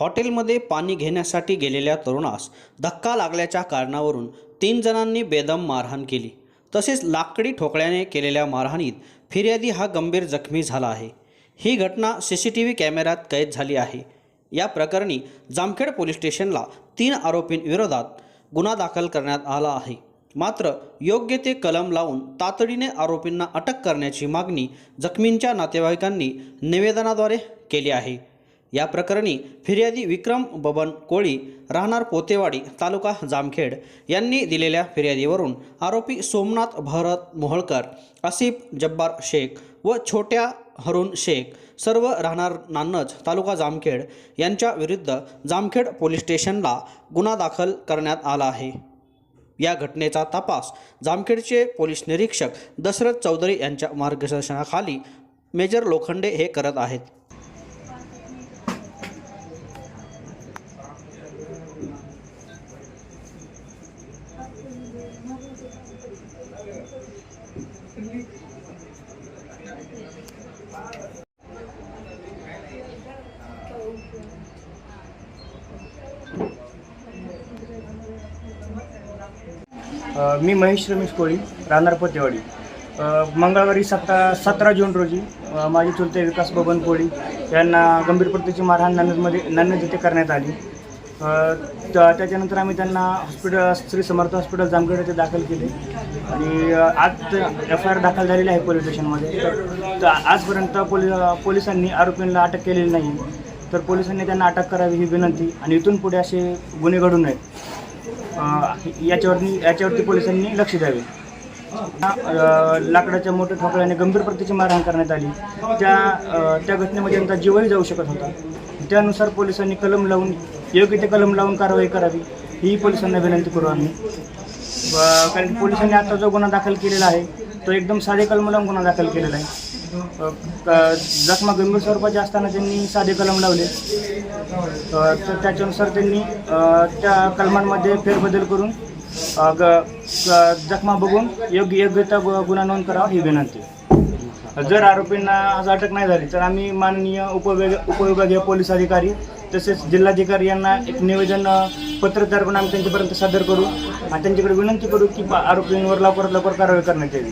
हॉटेलमध्ये पाणी घेण्यासाठी गेलेल्या तरुणास धक्का लागल्याच्या कारणावरून तीन जणांनी बेदम मारहाण केली. तसेच लाकडी ठोकळ्याने केलेल्या मारहाणीत फिर्यादी हा गंभीर जखमी झाला आहे. ही घटना सी सी टी व्ही कॅमेऱ्यात कैद झाली आहे. या प्रकरणी जामखेड पोलीस स्टेशनला तीन आरोपींविरोधात गुन्हा दाखल करण्यात आला आहे. मात्र योग्य ते कलम लावून तातडीने आरोपींना अटक करण्याची मागणी जखमींच्या नातेवाईकांनी निवेदनाद्वारे केली आहे. या प्रकरणी फिर्यादी विक्रम बबन कोळी राहणार पोतेवाडी तालुका जामखेड यांनी दिलेल्या फिर्यादीवरून आरोपी सोमनाथ भरत मोहळकर आसिफ जब्बार शेख व छोट्या हरुण शेख सर्व राहणार नान्नज तालुका जामखेड यांच्या विरुद्ध जामखेड पोलीस स्टेशनला गुन्हा दाखल करण्यात आला आहे. या घटनेचा तपास जामखेडचे पोलीस निरीक्षक दशरथ चौधरी यांच्या मार्गदर्शनाखाली मेजर लोखंडे हे करत आहेत. मी महेश रमेश कोळी राहणार पोतेवाडी. मंगळवारी सतरा सतरा जून रोजी माझे चुलते विकास बबन कोळी यांना गंभीर प्रतीची मारहाण नांदेडमध्ये नांदेड येथे करण्यात आली. त्याच्यानंतर आम्ही त्यांना हॉस्पिटल श्री समर्थ हॉस्पिटल जामखेड येथे दाखल केले. आणि आज एफ आय आर दाखल झालेली आहे पोलीस स्टेशनमध्ये तर- आजपर्यंत पोलीस पोलिसांनी आरोपींना अटक केलेली नाही. तर पोलिसांनी त्यांना अटक करावी ही विनंती आणि इथून पुढे असे गुन्हे घडू नयेत. अ, याच्यावरती याच्यावरती पोलिसांनी लक्ष द्यावे. लाकडाच्या मोठ्या ठोकळ्याने गंभीर प्रतीची मारहाण करण्यात आली. त्या त्या घटनेमध्ये त्यांचा जीवही जाऊ शकत होता. त्यानुसार पोलिसांनी कलम लावून योग्य ते कलम लावून कारवाई करावी ही पोलिसांना विनंती करू आम्ही. कारण पोलिसांनी आता जो गुन्हा दाखल केलेला आहे तो एकदम साधे कलम लावून गुन्हा दाखल केलेला आहे. जखमा गंभीर स्वरूपाचे असताना त्यांनी साधे कलम लावले. तर त्याच्यानुसार त्यांनी त्या कलमांमध्ये फेरबदल करून ग- जखमा बघून योग्य योग्य त्या गुन्हा नोंद करावा ही विनंती. जर आरोपींना आज अटक नाही झाली तर आम्ही माननीय उपविभाग उपविभागीय पोलीस अधिकारी तसेच जिल्हाधिकारी यांना एक निवेदन अ, पत्र आम्ही त्यांच्यापर्यंत सादर करू. आणि त्यांच्याकडे विनंती करू की आरोपींवर लवकरात लवकर कारवाई करण्यात यावी.